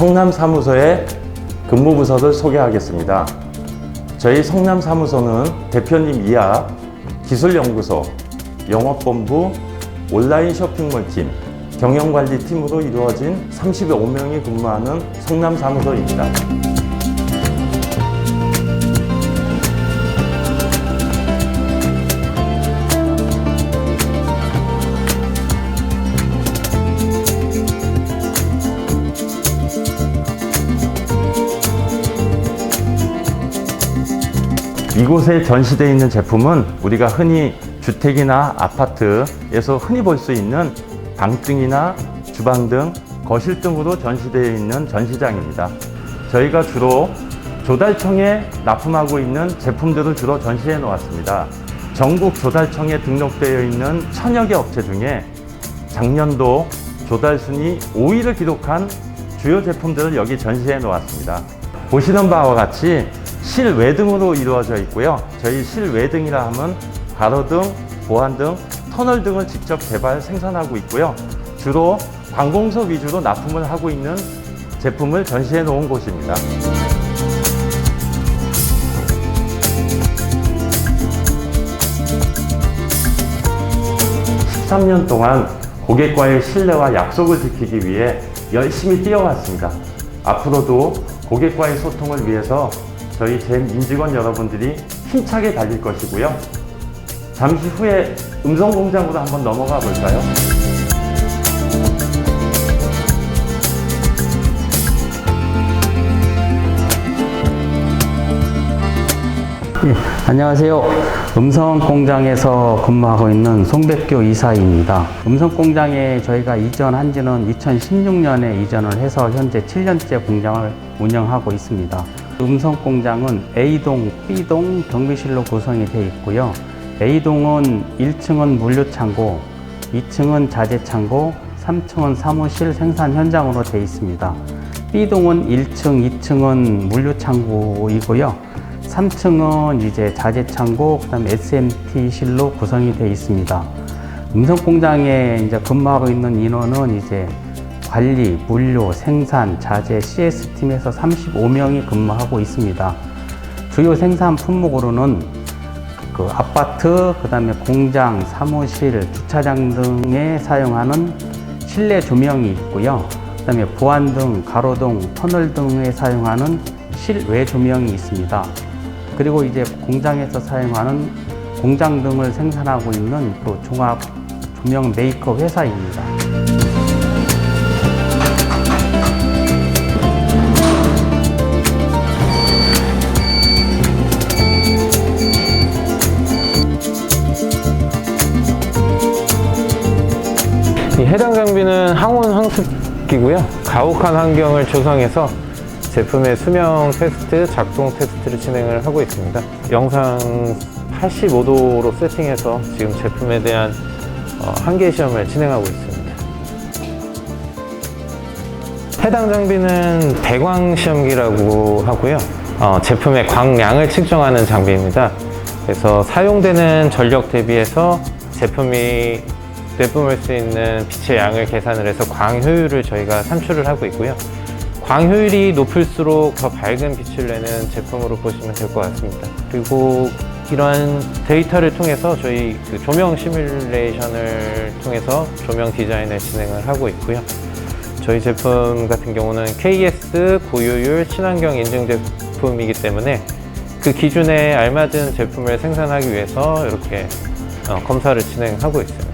성남사무소의 근무 부서를 소개하겠습니다. 저희 성남사무소는 대표님 이하 기술연구소, 영업본부, 온라인 쇼핑몰팀, 경영관리팀으로 이루어진 35명이 근무하는 성남사무소입니다. 이곳에 전시되어 있는 제품은 우리가 흔히 주택이나 아파트에서 흔히 볼 수 있는 방등이나 주방 등 거실 등으로 전시되어 있는 전시장입니다. 저희가 주로 조달청에 납품하고 있는 제품들을 주로 전시해 놓았습니다. 전국 조달청에 등록되어 있는 천여 개 업체 중에 작년도 조달 순위 5위를 기록한 주요 제품들을 여기 전시해 놓았습니다. 보시는 바와 같이 실외등으로 이루어져 있고요. 저희 실외등이라 하면 가로등, 보안등, 터널 등을 직접 개발 생산하고 있고요. 주로 관공서 위주로 납품을 하고 있는 제품을 전시해 놓은 곳입니다. (13) 년 동안 고객과의 신뢰와 약속을 지키기 위해 열심히 뛰어왔습니다. 앞으로도 고객과의 소통을 위해서 저희 잼 임직원 여러분들이 힘차게 달릴 것이고요. 잠시 후에 음성 공장으로 한번 넘어가 볼까요? 예, 안녕하세요. 음성 공장에서 근무하고 있는 송백교 이사입니다. 음성 공장에 저희가 이전한 지는 2016년에 이전을 해서 현재 7년째 공장을 운영하고 있습니다. 음성 공장은 A동, B동 경비실로 구성이 되어 있고요. A동은 1층은 물류창고, 2층은 자재창고, 3층은 사무실 생산 현장으로 되어 있습니다. B동은 1층, 2층은 물류창고이고요. 3층은 이제 자재창고, 그다음에 SMT실로 구성이 되어 있습니다. 음성 공장에 이제 근무하고 있는 인원은 이제 관리, 물류, 생산, 자재, CS 팀에서 35명이 근무하고 있습니다. 주요 생산 품목으로는 그 아파트, 그 다음에 공장, 사무실, 주차장 등에 사용하는 실내 조명이 있고요. 그 다음에 보안등, 가로등, 터널 등에 사용하는 실외 조명이 있습니다. 그리고 이제 공장에서 사용하는 공장 등을 생산하고 있는 또 종합 조명 메이커 회사입니다. 해당 장비는 항온 항습기고요. 가혹한 환경을 조성해서 제품의 수명 테스트, 작동 테스트를 진행을 하고 있습니다. 영상 85도로 세팅해서 지금 제품에 대한 어, 한계 시험을 진행하고 있습니다. 해당 장비는 배광 시험기라고 하고요. 어, 제품의 광량을 측정하는 장비입니다. 그래서 사용되는 전력 대비해서 제품이 내뿜을 수 있는 빛의 양을 계산을 해서 광 효율을 저희가 산출을 하고 있고요. 광 효율이 높을수록 더 밝은 빛을 내는 제품으로 보시면 될 것 같습니다. 그리고 이러한 데이터를 통해서 저희 그 조명 시뮬레이션을 통해서 조명 디자인을 진행을 하고 있고요. 저희 제품 같은 경우는 KS 고효율 친환경 인증 제품이기 때문에 그 기준에 알맞은 제품을 생산하기 위해서 이렇게 어, 검사를 진행하고 있습니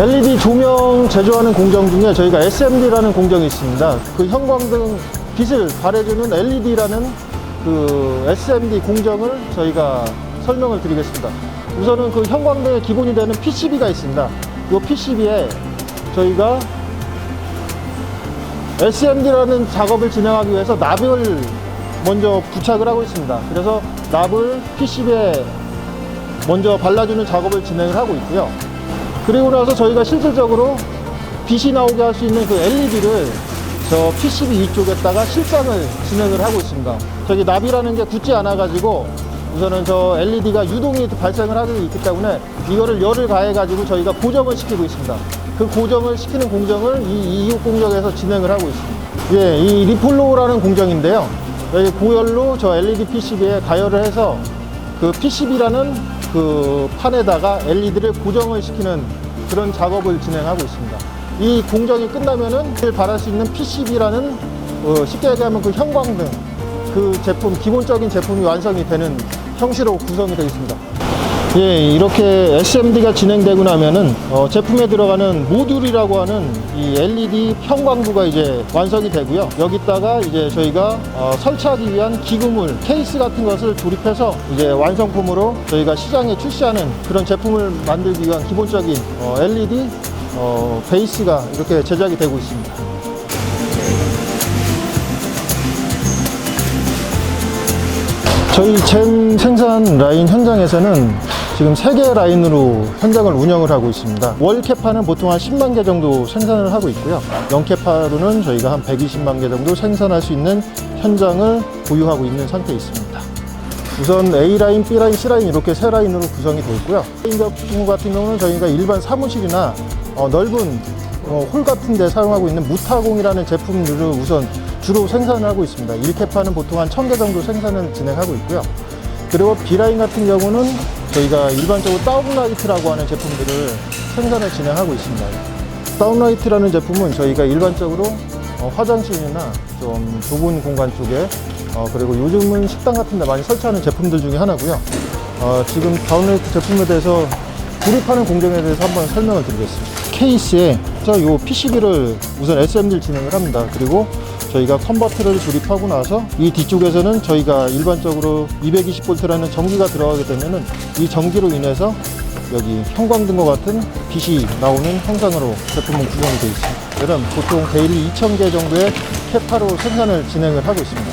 LED 조명 제조하는 공정 중에 저희가 SMD라는 공정이 있습니다. 그 형광등 빛을 발해주는 LED라는 그 SMD 공정을 저희가 설명을 드리겠습니다. 우선은 그 형광등의 기본이 되는 PCB가 있습니다. 이 PCB에 저희가 SMD라는 작업을 진행하기 위해서 납을 먼저 부착을 하고 있습니다. 그래서 납을 PCB에 먼저 발라주는 작업을 진행을 하고 있고요. 그리고 나서 저희가 실질적으로 빛이 나오게 할 수 있는 그 LED를 저 PCB 위쪽에다가 실장을 진행을 하고 있습니다. 저기 납이라는 게 굳지 않아 가지고 우선은 저 LED가 유동이 발생을 하고 있기 때문에 이거를 열을 가해 가지고 저희가 고정을 시키고 있습니다. 그 고정을 시키는 공정을 이 이육 공정에서 진행을 하고 있습니다. 예, 이 리폴로라는 공정인데요. 여기 고열로 저 LED PCB에 가열을 해서 그 PCB라는 그 판에다가 LED를 고정을 시키는 그런 작업을 진행하고 있습니다. 이 공정이 끝나면은 그 바랄 수 있는 PCB라는 어, 쉽게 얘기하면 그 형광등 그 제품 기본적인 제품이 완성이 되는 형식으로 구성이 되어 있습니다. 예, 이렇게 SMD가 진행되고 나면은 어, 제품에 들어가는 모듈이라고 하는 이 LED 형광부가 이제 완성이 되고요. 여기다가 이제 저희가 어, 설치하기 위한 기구물 케이스 같은 것을 조립해서 이제 완성품으로 저희가 시장에 출시하는 그런 제품을 만들기 위한 기본적인 어, LED 어, 베이스가 이렇게 제작이 되고 있습니다. 저희 잼 생산 라인 현장에서는 지금 세개 라인으로 현장을 운영을 하고 있습니다. 월 캐파는 보통 한 10만 개 정도 생산을 하고 있고요. 연 캐파로는 저희가 한 120만 개 정도 생산할 수 있는 현장을 보유하고 있는 상태에 있습니다. 우선 A라인, B라인, C라인 이렇게 세 라인으로 구성이 되어 있고요. A인 제품 같은 경우는 저희가 일반 사무실이나 어, 넓은 어, 홀 같은 데 사용하고 있는 무타공이라는 제품들을 우선 주로 생산을 하고 있습니다. 1캐파는 보통 한 1000개 정도 생산을 진행하고 있고요. 그리고 B라인 같은 경우는 저희가 일반적으로 다운라이트라고 하는 제품들을 생산을 진행하고 있습니다. 다운라이트라는 제품은 저희가 일반적으로 어, 화장실이나 좀 좁은 공간 쪽에 어, 그리고 요즘은 식당 같은 데 많이 설치하는 제품들 중에 하나고요. 어, 지금 다운라이트 제품에 대해서 조립하는 공정에 대해서 한번 설명을 드리겠습니다. 케이스에 이 PCB를 우선 SMD를 진행을 합니다. 그리고 저희가 컨버터를 조립하고 나서 이 뒤쪽에서는 저희가 일반적으로 220V라는 전기가 들어가게 되면은 이 전기로 인해서 여기 형광등과 같은 빛이 나오는 형상으로 제품은 구성이 되어 있습니다. 이런 보통 데일리 2,000개 정도의 캐파로 생산을 진행을 하고 있습니다.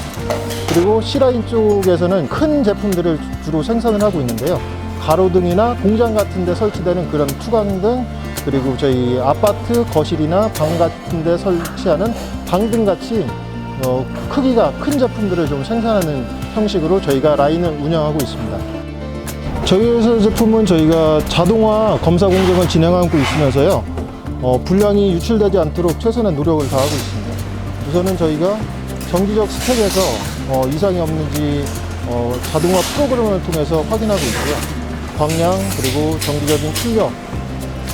그리고 C라인 쪽에서는 큰 제품들을 주로 생산을 하고 있는데요. 가로등이나 공장 같은 데 설치되는 그런 투광등 그리고 저희 아파트 거실이나 방 같은 데 설치하는 방등 같이 어, 크기가 큰 제품들을 좀 생산하는 형식으로 저희가 라인을 운영하고 있습니다. 저희 회사 제품은 저희가 자동화 검사 공정을 진행하고 있으면서요. 어, 불량이 유출되지 않도록 최선의 노력을 다하고 있습니다. 우선은 저희가 정기적 스펙에서 어, 이상이 없는지 어, 자동화 프로그램을 통해서 확인하고 있고요. 광량 그리고 정기적인 출력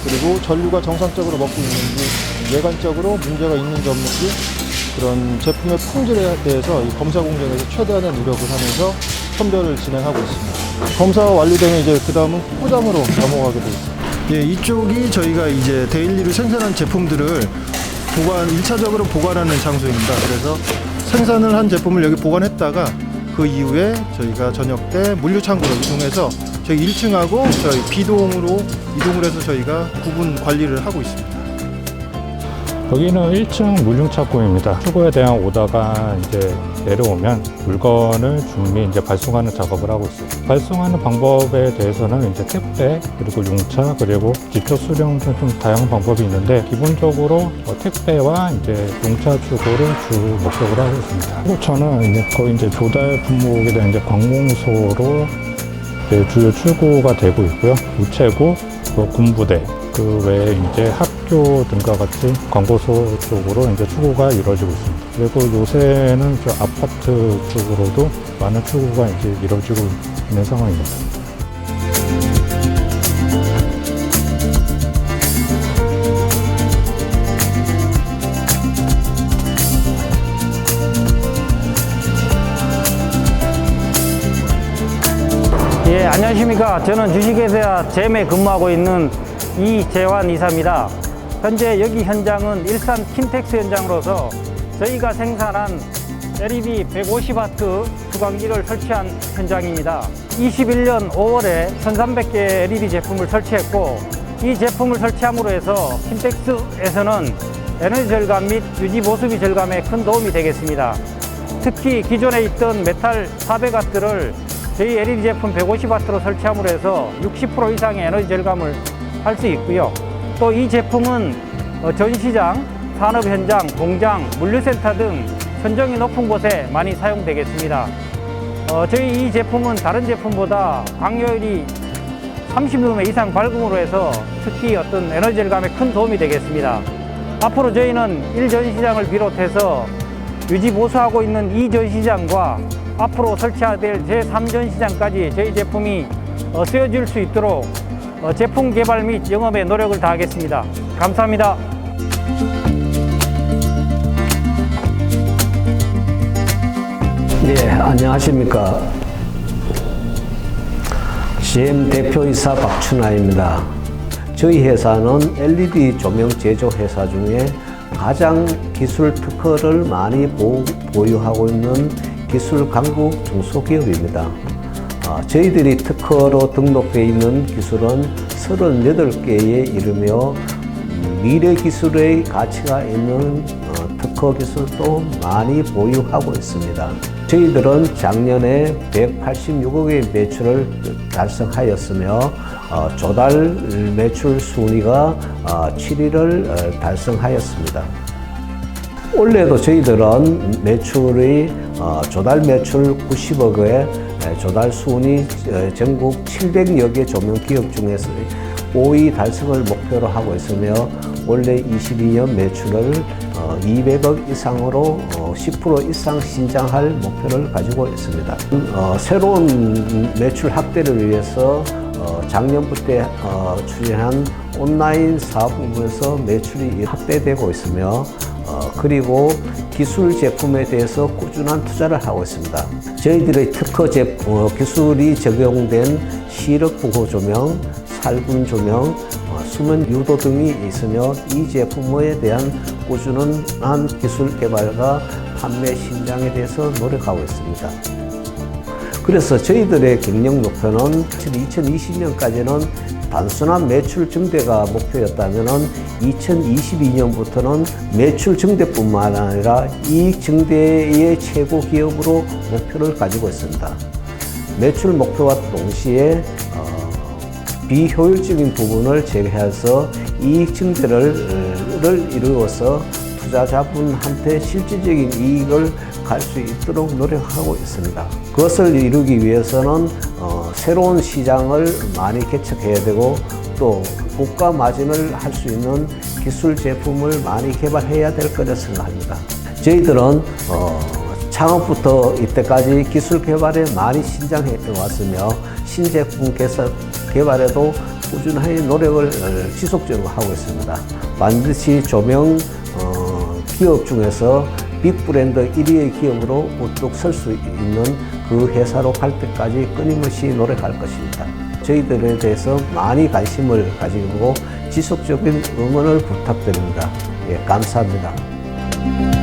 그리고 전류가 정상적으로 먹고 있는지 예관적으로 문제가 있는지 없는지 그런 제품의 품질에 대해서 이 검사 공정에서 최대한의 노력을 하면서 선별을 진행하고 있습니다. 검사가 완료되면 이제 그 다음은 포장으로 넘어가게 되어 있습니다. 예, 이쪽이 저희가 이제 데일리로 생산한 제품들을 보관, 1차적으로 보관하는 장소입니다. 그래서 생산을 한 제품을 여기 보관했다가 그 이후에 저희가 저녁 때 물류 창고로 이동해서 저희 1층하고 저희 B동으로 이동을 해서 저희가 구분 관리를 하고 있습니다. 여기는 1층 물류창고입니다. 출고에 대한 오다가 이제 내려오면 물건을 준비 이제 발송하는 작업을 하고 있습니다. 발송하는 방법에 대해서는 이제 택배 그리고 용차 그리고 직접 수령 등좀 다양한 방법이 있는데 기본적으로 어, 택배와 이제 용차 출고를 주 목적으로 하고 있습니다. 저는 이제 거의 이제 조달 품목에 대한 이제 관공서로 이제 주요 출고가 되고 있고요. 우체국, 그 군부대, 그 외에 이제 학교 등과 같이 광고소 쪽으로 이제 출고가 이루어지고 있습니다. 그리고 요새는 저 아파트 쪽으로도 많은 출고가 이제 이루어지고 있는 상황입니다. 안녕하십니까. 저는 주식회사 잼에 근무하고 있는 이재환 이사입니다. 현재 여기 현장은 일산 킨텍스 현장으로서 저희가 생산한 LED 150W 주광기를 설치한 현장입니다. 21년 5월에 1300개 LED 제품을 설치했고 이 제품을 설치함으로 해서 킨텍스에서는 에너지 절감 및 유지 보수비 절감에 큰 도움이 되겠습니다. 특히 기존에 있던 메탈 400W를 저희 LED 제품 150W로 설치함으로 해서 60% 이상의 에너지 절감을 할 수 있고요. 또 이 제품은 어, 전시장, 산업 현장, 공장, 물류센터 등 천정이 높은 곳에 많이 사용되겠습니다. 어, 저희 이 제품은 다른 제품보다 광효율이 30루메 이상 밝음으로 해서 특히 어떤 에너지 절감에 큰 도움이 되겠습니다. 앞으로 저희는 1전 시장을 비롯해서 유지 보수하고 있는 2전 시장과 앞으로 설치될 제3전 시장까지 저희 제품이 어, 쓰여질 수 있도록 어, 제품 개발 및 영업에 노력을 다하겠습니다. 감사합니다. 예, 안녕하십니까. GM 대표이사 박춘하입니다. 저희 회사는 LED 조명 제조 회사 중에 가장 기술 특허를 많이 보, 보유하고 있는 기술 강국 중소기업입니다. 아, 저희들이 특허로 등록되어 있는 기술은 38개에 이르며 미래 기술의 가치가 있는 어, 특허 기술도 많이 보유하고 있습니다. 저희들은 작년에 186억의 매출을 달성하였으며 어, 조달 매출 순위가 어, 7위를 달성하였습니다. 올해도 저희들은 매출의 어, 조달 매출 90억에 조달 순위 어, 전국 700여 개 조명 기업 중에서 5위 달성을 목표로 하고 있으며 올해 22년 매출을 어, 200억 이상으로 어, 10% 이상 신장할 목표를 가지고 있습니다. 어, 새로운 매출 확대를 위해서 어, 작년부터 어, 추진한 온라인 사업 부분에서 매출이 확대되고 있으며 어, 그리고 기술 제품에 대해서 꾸준한 투자를 하고 있습니다. 저희들의 특허 제품, 어, 기술이 적용된 시력 보호 조명, 살균 조명, 어, 수면 유도 등이 있으며 이 제품에 대한 꾸준한 기술 개발과 판매 신장에 대해서 노력하고 있습니다. 그래서 저희들의 경영 목표는 2020년까지는 단순한 매출 증대가 목표였다면 2022년부터는 매출 증대뿐만 아니라 이익 증대의 최고 기업으로 목표를 가지고 있습니다. 매출 목표와 동시에 어, 비효율적인 부분을 제외해서 이익 증대를 를 이루어서 투자자분한테 실질적인 이익을 갈 수 있도록 노력하고 있습니다. 그것을 이루기 위해서는 어, 새로운 시장을 많이 개척해야 되고 또 고가 마진을 할 수 있는 기술 제품을 많이 개발해야 될 거라 생각합니다. 저희들은 어, 창업부터 이때까지 기술 개발에 많이 신장해 왔으며 신제품 개설, 개발에도 꾸준히 노력을 어, 지속적으로 하고 있습니다. 반드시 조명 어, 기업 중에서 빅브랜드 1위의 기업으로 우뚝 설 수 있는 그 회사로 갈 때까지 끊임없이 노력할 것입니다. 저희들에 대해서 많이 관심을 가지고 지속적인 응원을 부탁드립니다. 예, 감사합니다.